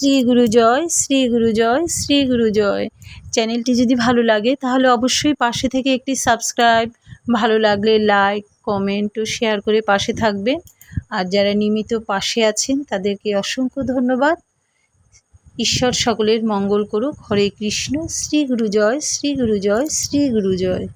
শ্রী গুরু জয়, শ্রী গুরু জয়, শ্রী গুরু জয়। চ্যানেলটি যদি ভালো লাগে, তাহলে অবশ্যই পাশে থেকে একটি সাবস্ক্রাইব, ভালো লাগলে লাইক, কমেন্ট ও শেয়ার করে পাশে থাকবেন আর যারা নিয়মিত পাশে আছেন, তাদেরকে অসংখ্য ধন্যবাদ। ঈশ্বর সকলের মঙ্গল করুক। হরে কৃষ্ণ। শ্রী গুরু জয়, শ্রী গুরু জয়, শ্রী গুরু জয়।